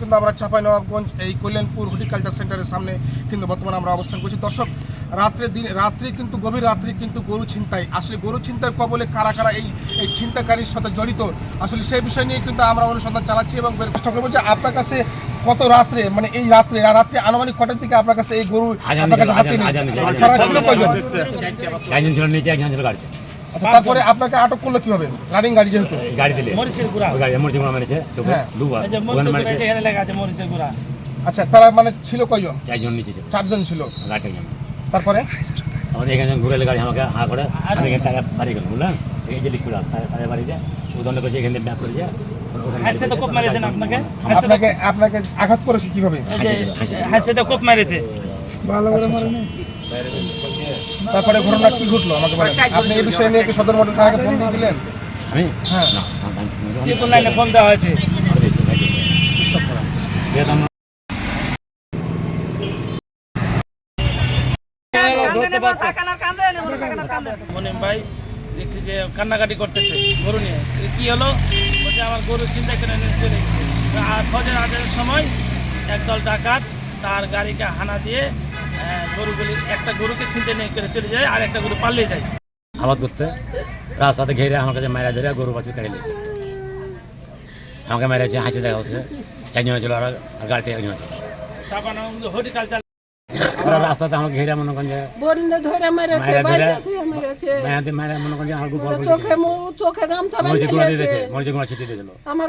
কিন্তু আমরা চাঁপাইনবাবগঞ্জ এই কল্যাণপুর হর্টিকালচার সেন্টারের সামনে কিন্তু বর্তমানে আমরা অবস্থান করছি। দর্শক রাত্রে দিন রাত্রি কিন্তু গভীর রাত্রি কিন্তু গরু ছিনতাই। আসলে গরু ছিনতাই কবলে কারা কারা এই এই ছিনতাকারীর সাথে জড়িত? আসলে সেই বিষয় নিয়ে কিন্তু আমরা অনুসন্ধান চালাচ্ছি এবং চেষ্টা করব যে আপনার কাছে কত রাত্রে মানে এই রাত্রে আর রাত্রে আনুমানিক কটার দিকে আপনার কাছে এই গরু আজান আপনার কাছে হাতে ছিল কয়জন? ছিল নিচে একজন ছিল গাড়িতে। আচ্ছা তারপরে আপনাকে আটক করল কীভাবে? রানিং গাড়ি যেহেতু। গাড়ি দিলে। মরিচের গুঁড়া। গাড়ি মরিচে গুঁড়া মেরেছে চোখে হ্যাঁ। দুবার। ওখানে মেরেছে। এখানে লেখা আছে মরিচের গুঁড়া। আচ্ছা তারা মানে ছিল কয়জন? চারজন নিচে ছিল চারজন ছিল। গাড়িতে একজন। তারপরে? আমাদের এখানে ঘুরে গাড়ি আমাকে হা করে আমি এখানে টাকা বাড়ি গেলাম বুঝলাম এই যে লিকুইড আছে তাদের বাড়িতে। উদণ্ড করেছে এখানে তো কোপ মেরেছেন আপনাকে? আপনাকে আপনাকে আঘাত করেছে কীভাবে? এই যে হাসছে তো কোপ মেরেছে। তারপরে ঘটনা কি ঘটলো? আমাকে বলেন। আপনি এই বিষয় নিয়ে কি সদর মডেল থানাকে ফোন দিয়েছিলেন? আমি? হ্যাঁ। লাইনে ফোন দেওয়া হয়েছে। মনিম ভাই দেখছি যে কান্নাকাটি করতেছে। গরু নিয়ে। কি হলো? বলছে আমার গরু চিন্তা করে নিয়ে চলে আর আটের সময় একদল ডাকাত তার গাড়িকে হানা দিয়ে গরুগুলি একটা গরুকে ছিনতে নিয়ে করে চলে যায় আর একটা গরু পালিয়ে যায়। আবাদ করতে রাস্তাতে ঘেরে আমার কাছে মায়েরা ধরে গরু বাছুর কেটে নিয়েছে। আমাকে মেরেছে হাসি দেখা হচ্ছে চারজন ছিল আর গাড়িতে একজন হর্টিকালচার ওরা রাস্তাতে আমাকে ঘেরে মনে করেন যে বন্যা ধরে মেরেছে মেরেছে মনে করেন যে আমার চোখে মু- চোখে গামছা বেঁধে দিয়েছে দিয়েছে মরিচে গুঁড়া ছিটিয়ে দিয়েছিল। আমার